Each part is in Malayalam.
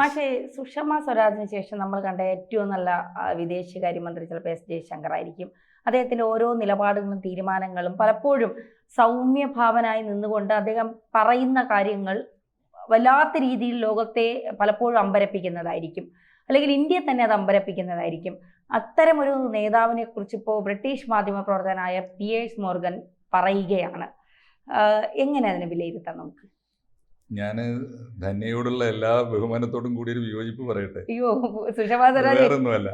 പക്ഷേ സുഷമ സ്വരാജിന് ശേഷം നമ്മൾ കണ്ട ഏറ്റവും നല്ല വിദേശകാര്യമന്ത്രി ചിലപ്പോൾ എസ് ജയശങ്കർ ആയിരിക്കും. അദ്ദേഹത്തിന്റെ ഓരോ നിലപാടുകളും തീരുമാനങ്ങളും പലപ്പോഴും സൗമ്യഭാവനായി നിന്നുകൊണ്ട് അദ്ദേഹം പറയുന്ന കാര്യങ്ങൾ വല്ലാത്ത രീതിയിൽ ലോകത്തെ പലപ്പോഴും അമ്പരപ്പിക്കുന്നതായിരിക്കും. അല്ലെങ്കിൽ ഇന്ത്യയെ തന്നെ അത് അമ്പരപ്പിക്കുന്നതായിരിക്കും. അത്തരമൊരു നേതാവിനെ കുറിച്ച് ഇപ്പോൾ ബ്രിട്ടീഷ് മാധ്യമ പ്രവർത്തകനായ പിയേഴ്സ് മോർഗൻ പറയുകയാണ്. എങ്ങനെ അതിനെ വിലയിരുത്താം നമുക്ക്? ഞാൻ ധന്യയോടുള്ള എല്ലാ ബഹുമാനത്തോടും കൂടി ഒരു വിയോജിപ്പ് പറയട്ടെ. അയ്യോ സുഷമ സ്വരാജ്. വേറൊന്നുമല്ല.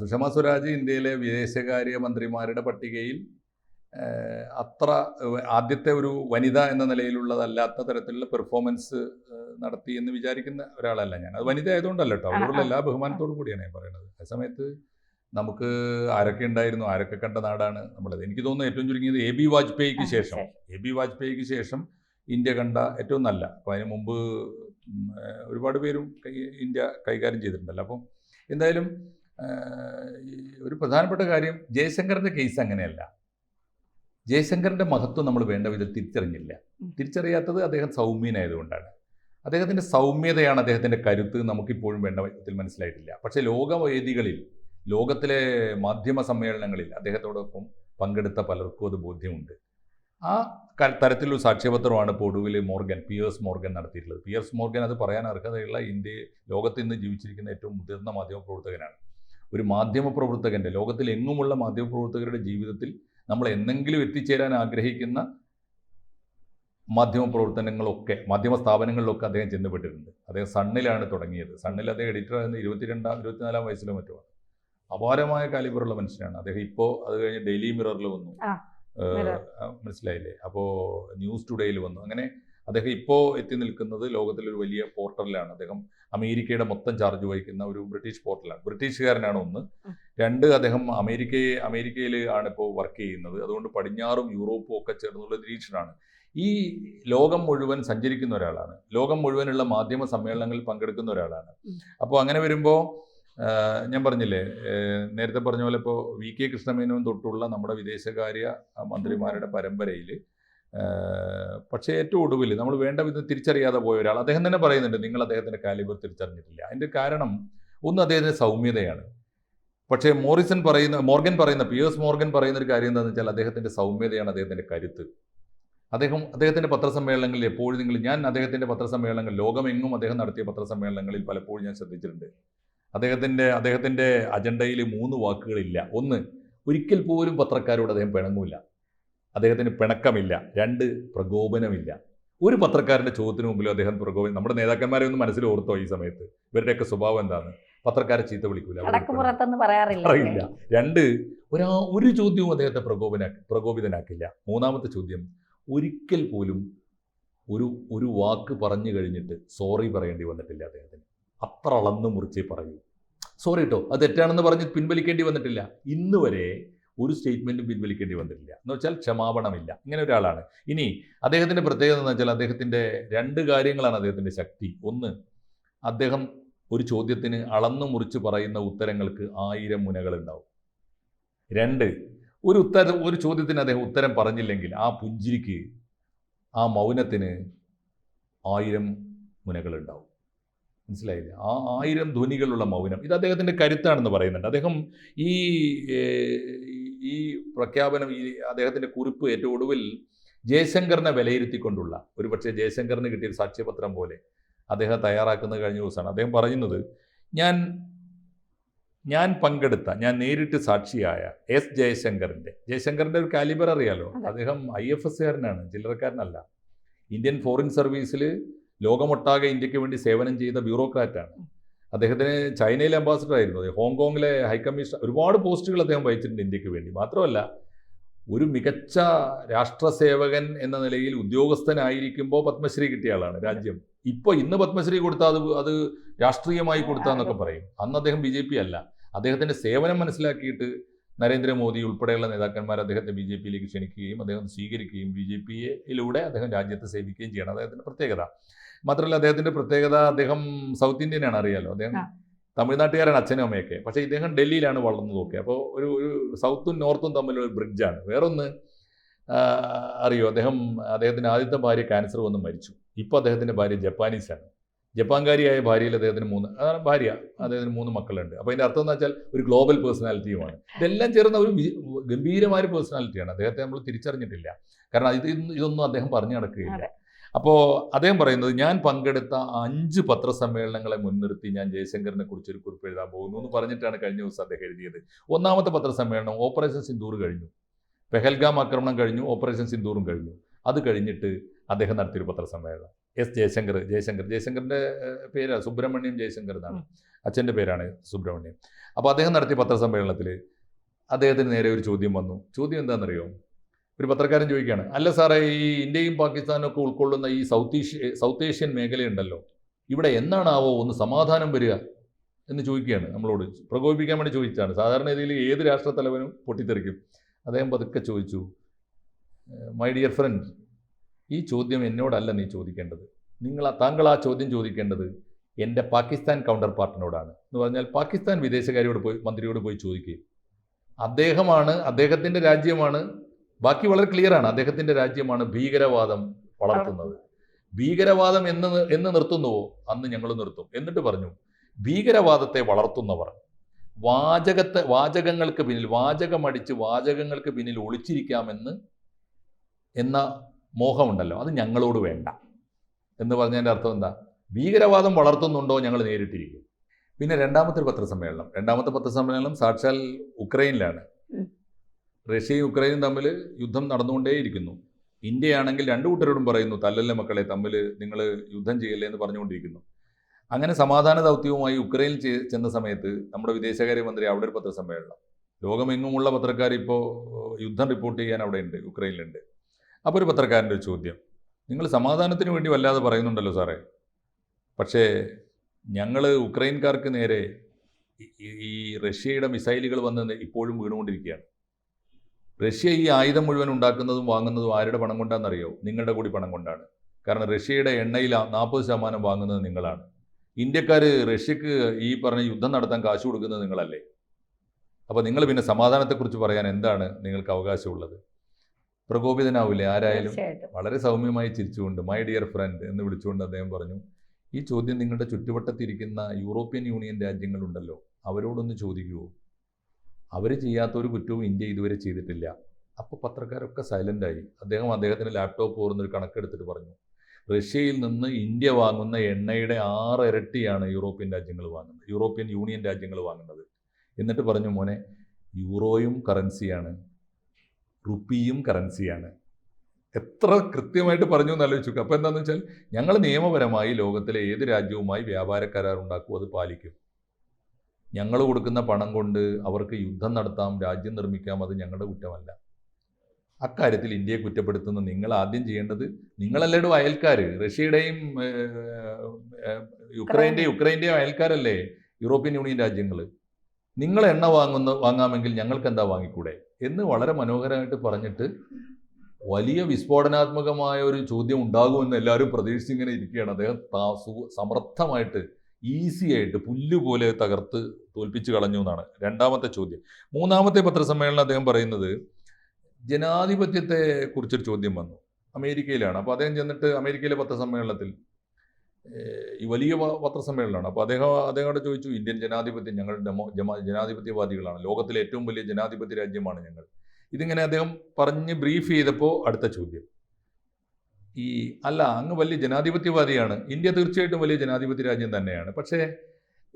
സുഷമ സ്വരാജ് ഇന്ത്യയിലെ വിദേശകാര്യ മന്ത്രിമാരുടെ പട്ടികയിൽ അത്ര ആദ്യത്തെ ഒരു വനിത എന്ന നിലയിലുള്ളതല്ലാത്ത തരത്തിലുള്ള പെർഫോമൻസ് നടത്തി എന്ന് വിചാരിക്കുന്ന ഒരാളല്ല ഞാൻ. അത് വനിത ആയതുകൊണ്ടല്ല കേട്ടോ അവരോടുള്ള എല്ലാ ബഹുമാനത്തോടും കൂടിയാണ് ഞാൻ പറയുന്നത് ആ സമയത്ത് നമുക്ക് ആരൊക്കെ ഉണ്ടായിരുന്നു ആരൊക്കെ കണ്ട നാടാണ് നമ്മളത്. എനിക്ക് തോന്നുന്നു ഏറ്റവും ചുരുങ്ങിയത് എ ബി വാജ്പേയിക്ക് ശേഷം. എ ബി വാജ്പേയിക്ക് ശേഷം ഇന്ത്യ കണ്ട ഏറ്റവും നല്ല. അപ്പോൾ അതിന് മുമ്പ് ഒരുപാട് പേരും ഇന്ത്യ കൈകാര്യം ചെയ്തിട്ടുണ്ടല്ലോ. അപ്പം എന്തായാലും ഒരു പ്രധാനപ്പെട്ട കാര്യം ജയശങ്കറിന്റെ കേസ് അങ്ങനെയല്ല. ജയശങ്കറിന്റെ മഹത്വം നമ്മൾ വേണ്ട വിധത്തിൽ തിരിച്ചറിഞ്ഞില്ല. തിരിച്ചറിയാത്തത് അദ്ദേഹം സൗമ്യനായതുകൊണ്ടാണ്. അദ്ദേഹത്തിന്റെ സൗമ്യതയാണ് അദ്ദേഹത്തിന്റെ കരുത്ത് നമുക്കിപ്പോഴും വേണ്ട വിധത്തിൽ മനസ്സിലായിട്ടില്ല. പക്ഷേ ലോകവേദികളിൽ ലോകത്തിലെ മാധ്യമ സമ്മേളനങ്ങളിൽ അദ്ദേഹത്തോടൊപ്പം പങ്കെടുത്ത പലർക്കും അത് ബോധ്യമുണ്ട്. ആ തരത്തിലൊരു സാക്ഷ്യപത്രമാണ് ഇപ്പോൾ ഒടുവിൽ മോർഗൻ പിയേഴ്സ് മോർഗൻ നടത്തിയിട്ടുള്ളത്. പിയേഴ്സ് മോർഗൻ അത് പറയാൻ അർഹതയുള്ള ഇന്ത്യ ലോകത്ത് ഇന്ന് ജീവിച്ചിരിക്കുന്ന ഏറ്റവും മുതിർന്ന മാധ്യമ പ്രവർത്തകനാണ് ഒരു മാധ്യമ പ്രവർത്തകന്റെ ലോകത്തിൽ എങ്ങുമുള്ള മാധ്യമ പ്രവർത്തകരുടെ ജീവിതത്തിൽ നമ്മൾ എന്തെങ്കിലും എത്തിച്ചേരാൻ ആഗ്രഹിക്കുന്ന മാധ്യമ പ്രവർത്തനങ്ങളൊക്കെ മാധ്യമ സ്ഥാപനങ്ങളിലൊക്കെ അദ്ദേഹം ചെന്നപ്പെട്ടിട്ടുണ്ട് അദ്ദേഹം സണ്ണിലാണ് തുടങ്ങിയത്. സണ്ണിൽ അദ്ദേഹം എഡിറ്റർ ആയിരുന്ന ഇരുപത്തിരണ്ടാം ഇരുപത്തിനാലാം വയസ്സിലോ മറ്റുമാണ്. അപാരമായ കാലിബറുള്ള മനുഷ്യനാണ്. അദ്ദേഹം ഇപ്പോൾ അത് കഴിഞ്ഞ് ഡെയിലി മിററിൽ വന്നു. മനസ്സിലായില്ലേ? അപ്പോ ന്യൂസ് ടുഡേയിൽ വന്നു. അങ്ങനെ അദ്ദേഹം ഇപ്പോ എത്തി നിൽക്കുന്നത് ലോകത്തിലൊരു വലിയ പോർട്ടലിലാണ്. അദ്ദേഹം അമേരിക്കയുടെ മൊത്തം ചാർജ് വഹിക്കുന്ന ഒരു ബ്രിട്ടീഷ് പോർട്ടലാണ്. ബ്രിട്ടീഷുകാരനാണ് ഒന്ന്. രണ്ട് അദ്ദേഹം അമേരിക്കയെ അമേരിക്കയിൽ ആണ് ഇപ്പോൾ വർക്ക് ചെയ്യുന്നത്. അതുകൊണ്ട് പടിഞ്ഞാറും യൂറോപ്പും ഒക്കെ ചേർന്നുള്ള നിരീക്ഷണമാണ് ഈ ലോകം മുഴുവൻ സഞ്ചരിക്കുന്ന ഒരാളാണ്. ലോകം മുഴുവനുള്ള മാധ്യമ സമ്മേളനങ്ങളിൽ പങ്കെടുക്കുന്ന ഒരാളാണ്. അപ്പോൾ അങ്ങനെ വരുമ്പോൾ ഞാൻ പറഞ്ഞില്ലേ നേരത്തെ പറഞ്ഞ പോലെ ഇപ്പോൾ വി കെ കൃഷ്ണമേനോൻ തൊട്ടുള്ള നമ്മുടെ വിദേശകാര്യ മന്ത്രിമാരുടെ പരമ്പരയിൽ പക്ഷേ ഏറ്റവും ഒടുവിൽ നമ്മൾ വേണ്ട വിധം തിരിച്ചറിയാതെ പോയ ഒരാൾ അദ്ദേഹം തന്നെ പറയുന്നുണ്ട് നിങ്ങൾ അദ്ദേഹത്തിന്റെ കാലിബർ തിരിച്ചറിഞ്ഞിട്ടില്ല. അതിന്റെ കാരണം ഒന്ന് അദ്ദേഹത്തിന്റെ സൗമ്യതയാണ്. പക്ഷേ മോറിസൺ പറയുന്ന മോർഗൻ പറയുന്ന പിയേഴ്സ് മോർഗൻ പറയുന്ന ഒരു കാര്യം എന്താണെന്ന് വെച്ചാൽ അദ്ദേഹത്തിന്റെ സൗമ്യതയാണ് അദ്ദേഹത്തിന്റെ കരുത്ത്. അദ്ദേഹം അദ്ദേഹത്തിന്റെ പത്രസമ്മേളനങ്ങളിൽ എപ്പോഴും നിങ്ങൾ ഞാൻ അദ്ദേഹത്തിന്റെ പത്രസമ്മേളനങ്ങൾ ലോകമെങ്ങും അദ്ദേഹം നടത്തിയ പത്രസമ്മേളനങ്ങളിൽ പലപ്പോഴും ഞാൻ ശ്രദ്ധിച്ചിട്ടുണ്ട്. അദ്ദേഹത്തിന്റെ അദ്ദേഹത്തിന്റെ അജണ്ടയിൽ മൂന്ന് വാക്കുകളില്ല. ഒന്ന് ഒരിക്കൽ പോലും പത്രക്കാരോട് അദ്ദേഹം പിണങ്ങൂല. അദ്ദേഹത്തിന് പിണക്കമില്ല. രണ്ട് പ്രകോപനമില്ല. ഒരു പത്രക്കാരന്റെ ചോദ്യത്തിന് മുമ്പിലും അദ്ദേഹം പ്രകോപനം നമ്മുടെ നേതാക്കന്മാരെ ഒന്ന് മനസ്സിൽ ഓർത്തോ ഈ സമയത്ത്. ഇവരുടെയൊക്കെ സ്വഭാവം എന്താണ്? പത്രക്കാരെ ചീത്ത വിളിക്കൂല. അറിയില്ല. രണ്ട് ഒരാ ഒരു ചോദ്യവും അദ്ദേഹത്തെ പ്രകോപന പ്രകോപിതനാക്കില്ല. മൂന്നാമത്തെ ചോദ്യം ഒരിക്കൽ പോലും ഒരു ഒരു വാക്ക് പറഞ്ഞു കഴിഞ്ഞിട്ട് സോറി പറയേണ്ടി വന്നിട്ടില്ല അദ്ദേഹത്തിന്. അത്ര അളന്ന് മുറിച്ച് പറയൂ. സോറി കേട്ടോ അത് തെറ്റാണെന്ന് പറഞ്ഞ് പിൻവലിക്കേണ്ടി വന്നിട്ടില്ല. ഇന്ന് വരെ ഒരു സ്റ്റേറ്റ്മെന്റും പിൻവലിക്കേണ്ടി വന്നിട്ടില്ല. എന്ന് വെച്ചാൽ ക്ഷമാപണമില്ല. ഇങ്ങനെ ഒരാളാണ്. ഇനി അദ്ദേഹത്തിന്റെ പ്രത്യേകത എന്ന് വെച്ചാൽ അദ്ദേഹത്തിന്റെ രണ്ട് കാര്യങ്ങളാണ് അദ്ദേഹത്തിന്റെ ശക്തി. ഒന്ന് അദ്ദേഹം ഒരു ചോദ്യത്തിന് അളന്നു മുറിച്ച് പറയുന്ന ഉത്തരങ്ങൾക്ക് ആയിരം മുനകൾ ഉണ്ടാവും രണ്ട് ഒരു ഉത്തരം ഒരു ചോദ്യത്തിന് അദ്ദേഹം ഉത്തരം പറഞ്ഞില്ലെങ്കിൽ ആ പുഞ്ചിരിക്ക് ആ മൗനത്തിന് ആയിരം മുനകളുണ്ടാവും. മനസ്സിലായില്ലേ? ആ ആയിരം ധ്വനികളുള്ള മൗനം. ഇത് അദ്ദേഹത്തിന്റെ കരുത്താണെന്ന് പറയുന്നുണ്ട്. അദ്ദേഹം ഈ ഈ പ്രഖ്യാപനം ഈ അദ്ദേഹത്തിന്റെ കുറിപ്പ് ഏറ്റവും ഒടുവിൽ ജയശങ്കറിനെ വിലയിരുത്തിക്കൊണ്ടുള്ള ഒരു പക്ഷേ ജയശങ്കറിന് കിട്ടിയ ഒരു സാക്ഷ്യപത്രം പോലെ അദ്ദേഹം തയ്യാറാക്കുന്നത് കഴിഞ്ഞ ദിവസമാണ്. അദ്ദേഹം പറയുന്നത് ഞാൻ ഞാൻ പങ്കെടുത്ത ഞാൻ നേരിട്ട് സാക്ഷിയായ എസ് ജയശങ്കറിന്റെ ജയശങ്കറിന്റെ ഒരു കാലിബർ അറിയാലോ? അദ്ദേഹം ഐ എഫ് എസ്സുകാരനാണ് ചില്ലറക്കാരനല്ല. ഇന്ത്യൻ ഫോറിൻ സർവീസിൽ ലോകമൊട്ടാകെ ഇന്ത്യയ്ക്ക് വേണ്ടി സേവനം ചെയ്ത ബ്യൂറോക്രാറ്റാണ്. അദ്ദേഹത്തിന് ചൈനയിലെ അംബാസഡർ ആയിരുന്നു. ഹോങ്കോങ്ങിലെ ഹൈക്കമ്മീഷൻ ഒരുപാട് പോസ്റ്റുകൾ അദ്ദേഹം വഹിച്ചിട്ടുണ്ട് ഇന്ത്യയ്ക്ക് വേണ്ടി. മാത്രമല്ല ഒരു മികച്ച രാഷ്ട്രസേവകൻ എന്ന നിലയിൽ ഉദ്യോഗസ്ഥനായിരിക്കുമ്പോൾ പത്മശ്രീ കിട്ടിയ ആളാണ് രാജ്യം. ഇപ്പോൾ ഇന്ന് പത്മശ്രീ കൊടുത്താൽ അത് അത് രാഷ്ട്രീയമായി കൊടുത്താന്നൊക്കെ പറയും. അന്ന് അദ്ദേഹം ബി ജെ പി അല്ല. അദ്ദേഹത്തിന്റെ സേവനം മനസ്സിലാക്കിയിട്ട് നരേന്ദ്രമോദി ഉൾപ്പെടെയുള്ള നേതാക്കന്മാർ അദ്ദേഹത്തെ ബി ജെ പിയിലേക്ക് ക്ഷണിക്കുകയും അദ്ദേഹം സ്വീകരിക്കുകയും ബി ജെ പിയിലൂടെ അദ്ദേഹം രാജ്യത്തെ സേവിക്കുകയും ചെയ്യണം. അദ്ദേഹത്തിന്റെ പ്രത്യേകത. മാത്രമല്ല അദ്ദേഹത്തിന്റെ പ്രത്യേകത അദ്ദേഹം സൗത്ത് ഇന്ത്യനാണ് അറിയാലോ. അദ്ദേഹം. തമിഴ്നാട്ടുകാരാണ് അച്ഛനും അമ്മയൊക്കെ. പക്ഷേ ഇദ്ദേഹം ഡൽഹിയിലാണ് വളർന്നതൊക്കെ അപ്പോൾ ഒരു ഒരു സൗത്തും നോർത്തും തമ്മിലൊരു ബ്രിഡ്ജാണ്. വേറൊന്ന് അറിയോ? അദ്ദേഹം അദ്ദേഹത്തിന്റെ ആദ്യത്തെ ഭാര്യ ക്യാൻസർ വന്ന് മരിച്ചു. ഇപ്പോൾ അദ്ദേഹത്തിന്റെ ഭാര്യ ജപ്പാനീസാണ്. ജപ്പാൻകാരിയായ ഭാര്യയിൽ അദ്ദേഹത്തിന് മൂന്ന് അതാണ് ഭാര്യ. അദ്ദേഹത്തിന് മൂന്ന് മക്കളുണ്ട്. അപ്പോൾ അതിന്റെ അർത്ഥം എന്ന് വെച്ചാൽ ഒരു ഗ്ലോബൽ പേഴ്സണാലിറ്റിയുമാണ് ഇതെല്ലാം ചേർന്ന ഒരു ഗംഭീരമായ പേഴ്സണാലിറ്റിയാണ് അദ്ദേഹത്തെ നമ്മൾ തിരിച്ചറിഞ്ഞിട്ടില്ല. കാരണം ഇത് ഇതൊന്നും അദ്ദേഹം പറഞ്ഞു നടക്കുകയില്ല. അപ്പോൾ അദ്ദേഹം പറയുന്നത് ഞാൻ പങ്കെടുത്ത അഞ്ച് പത്രസമ്മേളനങ്ങളെ മുൻനിർത്തി ഞാൻ ജയശങ്കറിനെ കുറിച്ച് ഒരു കുറിപ്പ് എഴുതാൻ പോകുന്നു എന്ന് പറഞ്ഞിട്ടാണ് കഴിഞ്ഞ ദിവസം അദ്ദേഹം എഴുതിയത്. ഒന്നാമത്തെ പത്രസമ്മേളനം ഓപ്പറേഷൻ സിന്ദൂർ കഴിഞ്ഞു. പെഹൽഗാം ആക്രമണം കഴിഞ്ഞു ഓപ്പറേഷൻ സിന്ദൂറും കഴിഞ്ഞു. അത് കഴിഞ്ഞിട്ട് അദ്ദേഹം നടത്തിയൊരു പത്രസമ്മേളനം. എസ് ജയശങ്കർ ജയശങ്കർ. ജയശങ്കറിന്റെ പേര് സുബ്രഹ്മണ്യം ജയശങ്കർ എന്നാണ്. അച്ഛന്റെ പേരാണ് സുബ്രഹ്മണ്യം. അപ്പോൾ അദ്ദേഹം നടത്തിയ പത്രസമ്മേളനത്തിൽ അദ്ദേഹത്തിന് നേരെ ഒരു ചോദ്യം വന്നു. ചോദ്യം എന്താണെന്നറിയോ ഒരു പത്രക്കാരൻ ചോദിക്കുകയാണ് അല്ല സാറേ ഈ ഇന്ത്യയും പാകിസ്ഥാനും ഒക്കെ ഉൾക്കൊള്ളുന്ന ഈ സൗത്ത് ഏഷ്യ സൗത്ത് ഏഷ്യൻ മേഖലയുണ്ടല്ലോ. ഇവിടെ എന്നാണാവോ ഒന്ന് സമാധാനം വരിക? എന്ന് ചോദിക്കുകയാണ് നമ്മളോട്. പ്രകോപിപ്പിക്കാൻ വേണ്ടി ചോദിച്ചാണ് സാധാരണ രീതിയിൽ ഏത് രാഷ്ട്രത്തലവനും പൊട്ടിത്തെറിക്കും. അദ്ദേഹം പതുക്കെ ചോദിച്ചു മൈ ഡിയർ ഫ്രണ്ട് ഈ ചോദ്യം എന്നോടല്ല നീ ചോദിക്കേണ്ടത്. നിങ്ങൾ താങ്കൾ ആ ചോദ്യം ചോദിക്കേണ്ടത് എന്റെ പാകിസ്ഥാൻ കൗണ്ടർ പാർട്ടിനോടാണ് എന്ന് പറഞ്ഞാൽ പാകിസ്ഥാൻ വിദേശകാര്യോട് പോയി മന്ത്രിയോട് പോയി ചോദിക്കുക അദ്ദേഹമാണ് അദ്ദേഹത്തിന്റെ രാജ്യമാണ് ബാക്കി വളരെ ക്ലിയർ ആണ് അദ്ദേഹത്തിന്റെ രാജ്യമാണ് ഭീകരവാദം വളർത്തുന്നത്. ഭീകരവാദം എന്ന് എന്ന് നിർത്തുന്നുവോ? അന്ന് ഞങ്ങൾ നിർത്തും. എന്നിട്ട് പറഞ്ഞു ഭീകരവാദത്തെ വളർത്തുന്നവർ. വാചകത്തെ വാചകങ്ങൾക്ക് പിന്നിൽ വാചകമടിച്ച് വാചകങ്ങൾക്ക് പിന്നിൽ ഒളിച്ചിരിക്കാമെന്ന് എന്ന മോഹമുണ്ടല്ലോ. അത് ഞങ്ങളോട് വേണ്ട. എന്ന് പറഞ്ഞതിന്റെ അർത്ഥം എന്താ? ഭീകരവാദം വളർത്തുന്നുണ്ടോ ഞങ്ങൾ നേരിട്ടിരിക്കും. പിന്നെ രണ്ടാമത്തെ ഒരു പത്രസമ്മേളനം. രണ്ടാമത്തെ പത്രസമ്മേളനം സാക്ഷാൽ ഉക്രൈനിലാണ്. റഷ്യയും ഉക്രൈനും തമ്മിൽ യുദ്ധം നടന്നുകൊണ്ടേയിരിക്കുന്നു. ഇന്ത്യയാണെങ്കിൽ രണ്ടു കൂട്ടരോടും പറയുന്നു തല്ലല്ലേ മക്കളെ തമ്മിൽ നിങ്ങൾ യുദ്ധം ചെയ്യല്ലേ എന്ന് പറഞ്ഞുകൊണ്ടിരിക്കുന്നു. അങ്ങനെ സമാധാന ദൗത്യവുമായി ഉക്രൈനിൽ ചെന്ന സമയത്ത് നമ്മുടെ വിദേശകാര്യമന്ത്രി അവിടെ ഒരു പത്രസമ്മേളനം. ലോകമെങ്ങുമുള്ള പത്രക്കാർ ഇപ്പോൾ യുദ്ധം റിപ്പോർട്ട് ചെയ്യാൻ അവിടെ ഉണ്ട് ഉക്രൈനിലുണ്ട്. അപ്പോൾ ഒരു പത്രക്കാരന്റെ ഒരു ചോദ്യം. നിങ്ങൾ സമാധാനത്തിന് വേണ്ടി വല്ലാതെ പറയുന്നുണ്ടല്ലോ സാറേ. പക്ഷേ ഞങ്ങൾ ഉക്രൈൻകാർക്ക് നേരെ ഈ- റഷ്യയുടെ മിസൈലുകൾ വന്ന് ഇപ്പോഴും വീണുകൊണ്ടിരിക്കുകയാണ്. റഷ്യ ഈ ആയുധം മുഴുവൻ ഉണ്ടാക്കുന്നതും വാങ്ങുന്നതും ആരുടെ പണം കൊണ്ടാണെന്നറിയോ? നിങ്ങളുടെ കൂടി പണം കൊണ്ടാണ്. കാരണം റഷ്യയുടെ എണ്ണയിൽ നാൽപ്പത് ശതമാനം വാങ്ങുന്നത് നിങ്ങളാണ്. ഇന്ത്യക്കാർ റഷ്യക്ക് ഈ പറഞ്ഞ യുദ്ധം നടത്താൻ കാശ് കൊടുക്കുന്നത് നിങ്ങളല്ലേ? അപ്പോൾ നിങ്ങൾ പിന്നെ സമാധാനത്തെക്കുറിച്ച് പറയാൻ എന്താണ് നിങ്ങൾക്ക് അവകാശമുള്ളത്? പ്രകോപിതനാവില്ലേ? ആരായാലും വളരെ സൗമ്യമായി ചിരിച്ചുകൊണ്ട് മൈ ഡിയർ ഫ്രണ്ട് എന്ന് വിളിച്ചുകൊണ്ട് അദ്ദേഹം പറഞ്ഞു ഈ ചോദ്യം നിങ്ങളുടെ ചുറ്റുവട്ടത്തിരിക്കുന്ന യൂറോപ്യൻ യൂണിയൻ രാജ്യങ്ങളുണ്ടല്ലോ അവരോടൊന്ന് ചോദിക്കുവോ അവർ ചെയ്യാത്ത ഒരു കുറ്റവും ഇന്ത്യ ഇതുവരെ ചെയ്തിട്ടില്ല. അപ്പോൾ പത്രക്കാരൊക്കെ സൈലന്റായി അദ്ദേഹം അദ്ദേഹത്തിന് ലാപ്ടോപ്പ് ഓർന്നൊരു കണക്കെടുത്തിട്ട് പറഞ്ഞു റഷ്യയിൽ നിന്ന് ഇന്ത്യ വാങ്ങുന്ന എണ്ണയുടെ ആറ് ഇരട്ടിയാണ് യൂറോപ്യൻ രാജ്യങ്ങൾ വാങ്ങുന്നത് യൂറോപ്യൻ യൂണിയൻ രാജ്യങ്ങൾ വാങ്ങുന്നത്. എന്നിട്ട് പറഞ്ഞു മോനെ യൂറോയും കറൻസിയാണ്. റുപ്പിയും കറൻസിയാണ്. എത്ര കൃത്യമായിട്ട് പറഞ്ഞു എന്ന് ആലോചിച്ചു അപ്പോൾ എന്താണെന്ന് വെച്ചാൽ ഞങ്ങൾ നിയമപരമായി ലോകത്തിലെ ഏത് രാജ്യവുമായി വ്യാപാര കരാർ ഉണ്ടാക്കും അത് പാലിക്കും. ഞങ്ങൾ കൊടുക്കുന്ന പണം കൊണ്ട് അവർക്ക് യുദ്ധം നടത്താം രാജ്യം നിർമ്മിക്കാം അത് ഞങ്ങളുടെ കുറ്റമല്ല. അക്കാര്യത്തിൽ ഇന്ത്യയെ കുറ്റപ്പെടുത്തുന്ന നിങ്ങൾ ആദ്യം ചെയ്യേണ്ടത് നിങ്ങളല്ലേടോ അയൽക്കാർ റഷ്യയുടെയും യുക്രൈന്റെയും യുക്രൈന്റെയും അയൽക്കാരല്ലേ? യൂറോപ്യൻ യൂണിയൻ രാജ്യങ്ങൾ നിങ്ങൾ എണ്ണ വാങ്ങുന്ന വാങ്ങാമെങ്കിൽ ഞങ്ങൾക്ക് എന്താ വാങ്ങിക്കൂടെ? എന്ന് വളരെ മനോഹരമായിട്ട് പറഞ്ഞിട്ട് വലിയ വിസ്ഫോടനാത്മകമായ ഒരു ചോദ്യം ഉണ്ടാകുമെന്ന് എല്ലാവരും പ്രതീക്ഷിച്ചിങ്ങനെ ഇരിക്കുകയാണ്. അദ്ദേഹം സമർത്ഥമായിട്ട് ഈസി ആയിട്ട് പുല്ലുപോലെ തകർത്ത് തോൽപ്പിച്ച് കളഞ്ഞു എന്നാണ് രണ്ടാമത്തെ ചോദ്യം. മൂന്നാമത്തെ പത്രസമ്മേളനം അദ്ദേഹം പറയുന്നത് ജനാധിപത്യത്തെ കുറിച്ചൊരു ചോദ്യം വന്നു. അമേരിക്കയിലാണ്. അപ്പോൾ അദ്ദേഹം ചെന്നിട്ട് അമേരിക്കയിലെ പത്രസമ്മേളനത്തിൽ ഈ വലിയ പത്രസമ്മേളനമാണ്. അപ്പോൾ അദ്ദേഹം അദ്ദേഹത്തോട് ചോദിച്ചു ഇന്ത്യൻ ജനാധിപത്യം ഞങ്ങൾ ഡെമോ ജനാധിപത്യവാദികളാണ്. ലോകത്തിലെ ഏറ്റവും വലിയ ജനാധിപത്യ രാജ്യമാണ് ഞങ്ങൾ. ഇതിങ്ങനെ അദ്ദേഹം പറഞ്ഞ് ബ്രീഫ് ചെയ്തപ്പോൾ അടുത്ത ചോദ്യം. ഈ അല്ല അങ്ങ് വലിയ ജനാധിപത്യവാദിയാണ്. ഇന്ത്യ തീർച്ചയായിട്ടും വലിയ ജനാധിപത്യ രാജ്യം തന്നെയാണ്. പക്ഷേ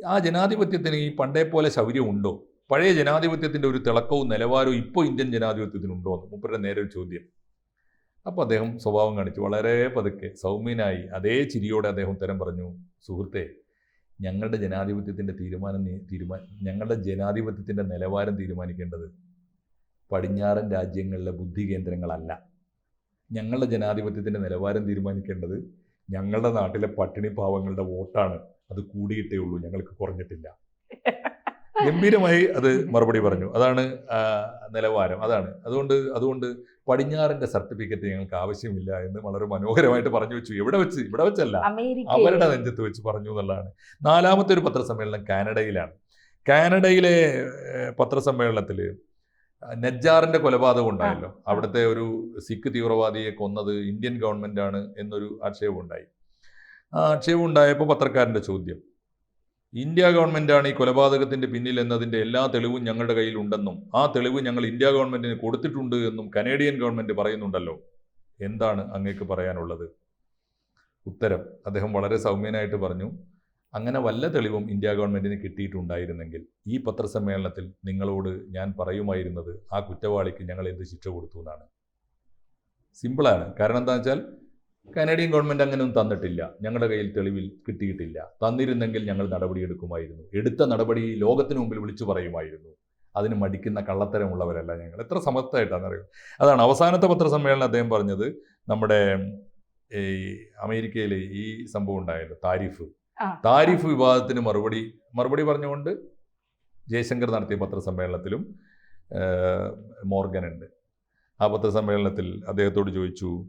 ആ ജനാധിപത്യത്തിന് ഈ പണ്ടേ പോലെ ശൗര്യമുണ്ടോ? പഴയ ജനാധിപത്യത്തിന്റെ ഒരു തിളക്കവും നിലവാരവും ഇപ്പോൾ ഇന്ത്യൻ ജനാധിപത്യത്തിനുണ്ടോ എന്ന്? മുപ്പരുടെ നേരെ ഒരു ചോദ്യം. അപ്പോൾ അദ്ദേഹം സ്വഭാവം കാണിച്ചു. വളരെ പതുക്കെ സൗമ്യനായി അതേ ചിരിയോടെ അദ്ദേഹം ഉത്തരം പറഞ്ഞു സുഹൃത്തെ ഞങ്ങളുടെ ജനാധിപത്യത്തിന്റെ തീരുമാനം തീരുമാന തീരുമാ ഞങ്ങളുടെ ജനാധിപത്യത്തിന്റെ നിലവാരം തീരുമാനിക്കേണ്ടത് പടിഞ്ഞാറൻ രാജ്യങ്ങളിലെ ബുദ്ധി കേന്ദ്രങ്ങളല്ല. ഞങ്ങളുടെ ജനാധിപത്യത്തിന്റെ നിലവാരം തീരുമാനിക്കേണ്ടത് ഞങ്ങളുടെ നാട്ടിലെ പട്ടിണി പാവങ്ങളുടെ വോട്ടാണ്. അത് കൂടിയിട്ടേ ഉള്ളൂ. ഞങ്ങൾക്ക് കുറഞ്ഞിട്ടില്ല. ഗംഭീരമായി അത് മറുപടി പറഞ്ഞു. അതാണ് നിലവാരം. അതാണ്. അതുകൊണ്ട് അതുകൊണ്ട് പടിഞ്ഞാറിന്റെ സർട്ടിഫിക്കറ്റ് ഞങ്ങൾക്ക് ആവശ്യമില്ല എന്ന് വളരെ മനോഹരമായിട്ട് പറഞ്ഞു വെച്ചു. എവിടെ വെച്ച്? ഇവിടെ വെച്ചല്ല. അവരുടെ നെഞ്ചത്ത് വെച്ച് പറഞ്ഞു എന്നുള്ളതാണ്. നാലാമത്തെ ഒരു പത്രസമ്മേളനം കാനഡയിലാണ്. കാനഡയിലെ പത്രസമ്മേളനത്തിൽ നജ്ജാറിന്റെ കൊലപാതകം ഉണ്ടായല്ലോ. അവിടുത്തെ ഒരു സിഖ് തീവ്രവാദിയെ കൊന്നത് ഇന്ത്യൻ ഗവൺമെന്റ് ആണ് എന്നൊരു ആക്ഷേപം ഉണ്ടായി ആ ആക്ഷേപം ഉണ്ടായപ്പോൾ പത്രക്കാരന്റെ ചോദ്യം. ഇന്ത്യ ഗവൺമെന്റാണ് ഈ കൊലപാതകത്തിന്റെ പിന്നിൽ എന്നതിന്റെ എല്ലാ തെളിവും ഞങ്ങളുടെ കയ്യിൽ ഉണ്ടെന്നും ആ തെളിവ് ഞങ്ങൾ ഇന്ത്യ ഗവൺമെന്റിന് കൊടുത്തിട്ടുണ്ട് എന്നും കനേഡിയൻ ഗവൺമെന്റ് പറയുന്നുണ്ടല്ലോ. എന്താണ് അങ്ങേക്ക് പറയാനുള്ളത്? ഉത്തരം അദ്ദേഹം വളരെ സൗമ്യനായിട്ട് പറഞ്ഞു. അങ്ങനെ വല്ല തെളിവും ഇന്ത്യ ഗവൺമെന്റിന് കിട്ടിയിട്ടുണ്ടായിരുന്നെങ്കിൽ ഈ പത്രസമ്മേളനത്തിൽ നിങ്ങളോട് ഞാൻ പറയുമായിരുന്നത് ആ കുറ്റവാളിക്ക് ഞങ്ങൾ എന്ത് ശിക്ഷ കൊടുത്തു എന്നാണ്. സിമ്പിളാണ്. കാരണം എന്താ വെച്ചാൽ കനേഡിയൻ ഗവൺമെന്റ് അങ്ങനെയൊന്നും തന്നിട്ടില്ല. ഞങ്ങളുടെ കയ്യിൽ തെളിവിൽ കിട്ടിയിട്ടില്ല. തന്നിരുന്നെങ്കിൽ ഞങ്ങൾ നടപടിയെടുക്കുമായിരുന്നു. എടുത്ത നടപടി ലോകത്തിന് മുമ്പിൽ വിളിച്ചു പറയുമായിരുന്നു. അതിന് മടിക്കുന്ന കള്ളത്തരമുള്ളവരല്ല ഞങ്ങൾ. എത്ര സമർത്ഥമായിട്ടാണെന്നറിയോ അതാണ് അവസാനത്തെ പത്രസമ്മേളനം അദ്ദേഹം പറഞ്ഞത്. നമ്മുടെ ഈ അമേരിക്കയിൽ ഈ സംഭവം ഉണ്ടായല്ലോ താരിഫ്. താരിഫ് വിവാദത്തിന് മറുപടി മറുപടി പറഞ്ഞുകൊണ്ട് ജയശങ്കർ നടത്തിയ പത്രസമ്മേളനത്തിലും മോർഗൻ ഉണ്ട് ആ പത്രസമ്മേളനത്തിൽ അദ്ദേഹത്തോട് ചോദിച്ചു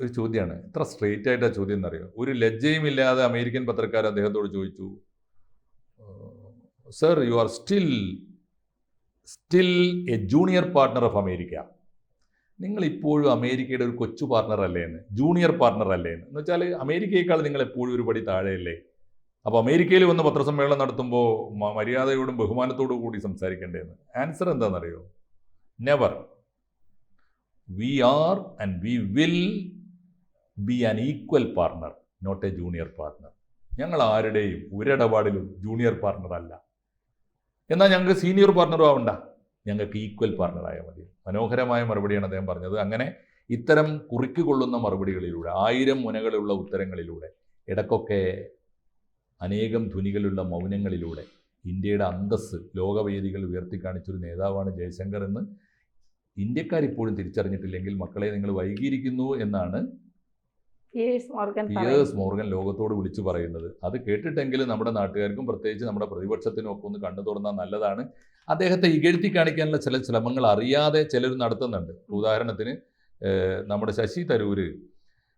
ഒരു ചോദ്യമാണ് എത്ര സ്ട്രെയിറ്റ് ആയിട്ടാ ചോദ്യം എന്നറിയോ ഒരു ലജ്ജയും ഇല്ലാതെ അമേരിക്കൻ പത്രക്കാർ അദ്ദേഹത്തോട് ചോദിച്ചു sir you are still still a junior partner of America. നിങ്ങൾ ഇപ്പോഴും അമേരിക്കയുടെ ഒരു കൊച്ചു പാർട്ണർ അല്ലേ എന്ന് ജൂനിയർ പാർട്ണർ അല്ലേ എന്ന്. എന്ന് വെച്ചാൽ അമേരിക്കയേക്കാൾ നിങ്ങൾ എപ്പോഴും ഒരു പടി താഴെയല്ലേ? അപ്പോൾ അമേരിക്കയിൽ വന്ന് പത്രസമ്മേളനം നടത്തുമ്പോൾ മര്യാദയോടും ബഹുമാനത്തോടും കൂടി സംസാരിക്കേണ്ടതെന്ന് ആൻസർ എന്താണെന്നറിയോ never we are and we will be an equal partner not a junior partner ഞങ്ങൾ ആരുടെയും ഒരിടപാടിലും ജൂനിയർ പാർട്ണർ അല്ല. എന്നാൽ ഞങ്ങൾക്ക് സീനിയർ പാർട്ണറും ആവണ്ട. ഞങ്ങൾക്ക് ഈക്വൽ പാർട്ണറായാൽ മതി. മനോഹരമായ മറുപടിയാണ് അദ്ദേഹം പറഞ്ഞത്. അങ്ങനെ ഇത്തരം കുറിക്കുകൊള്ളുന്ന മറുപടികളിലൂടെ ആയിരം മുനകളുള്ള ഉത്തരങ്ങളിലൂടെ ഇടക്കൊക്കെ അനേകം ധ്വനികളുള്ള മൗനങ്ങളിലൂടെ ഇന്ത്യയുടെ അന്തസ് ലോകവേദികൾ ഉയർത്തിക്കാണിച്ചൊരു നേതാവാണ് ജയശങ്കർ എന്ന് ഇന്ത്യക്കാരിപ്പോഴും തിരിച്ചറിഞ്ഞിട്ടില്ലെങ്കിൽ മക്കളെ നിങ്ങൾ വൈകിയിരിക്കുന്നു എന്നാണ് പിയേഴ്സ് മോർഗൻ ലോകത്തോട് വിളിച്ചു പറയുന്നത്. അത് കേട്ടിട്ടെങ്കിലും നമ്മുടെ നാട്ടുകാർക്കും പ്രത്യേകിച്ച് നമ്മുടെ പ്രതിപക്ഷത്തിനും ഒക്കെ ഒന്ന് കണ്ണു തുറന്നാൽ നല്ലതാണ്. അദ്ദേഹത്തെ ഇകഴ്ത്തി കാണിക്കാനുള്ള ചില ശ്രമങ്ങൾ അറിയാതെ ചിലർ നടത്തുന്നുണ്ട്. ഉദാഹരണത്തിന് നമ്മുടെ ശശി തരൂര്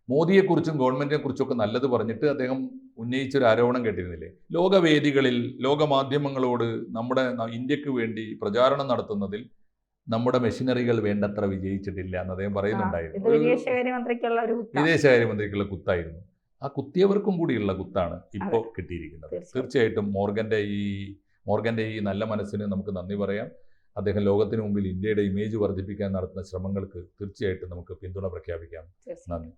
മോദിയെക്കുറിച്ചും ഗവൺമെന്റിനെ കുറിച്ചൊക്കെ നല്ലത് പറഞ്ഞിട്ട് അദ്ദേഹം ഉന്നയിച്ചൊരു ആരോപണം കേട്ടിരുന്നില്ലേ? ലോകവേദികളിൽ ലോകമാധ്യമങ്ങളോട് നമ്മുടെ ഇന്ത്യയ്ക്ക് വേണ്ടി പ്രചാരണം നടത്തുന്നതിൽ നമ്മുടെ മെഷീനറികൾ വേണ്ടത്ര വിജയിച്ചിട്ടില്ല എന്ന് അദ്ദേഹം പറയുന്നുണ്ടായിരുന്നു വിദേശകാര്യമന്ത്രിക്കുള്ള കുത്തായിരുന്നു. ആ കുത്തിയവർക്കും കൂടിയുള്ള കുത്താണ് ഇപ്പോൾ കിട്ടിയിരിക്കുന്നത്. തീർച്ചയായും. തീർച്ചയായിട്ടും മോർഗന്റെ ഈ മോർഗന്റെ ഈ നല്ല മനസ്സിന് നമുക്ക് നന്ദി പറയാം. അദ്ദേഹം ലോകത്തിന് മുമ്പിൽ ഇന്ത്യയുടെ ഇമേജ് വർദ്ധിപ്പിക്കാൻ നടത്തുന്ന ശ്രമങ്ങൾക്ക് തീർച്ചയായിട്ടും നമുക്ക് പിന്തുണ പ്രഖ്യാപിക്കാം. നന്ദി.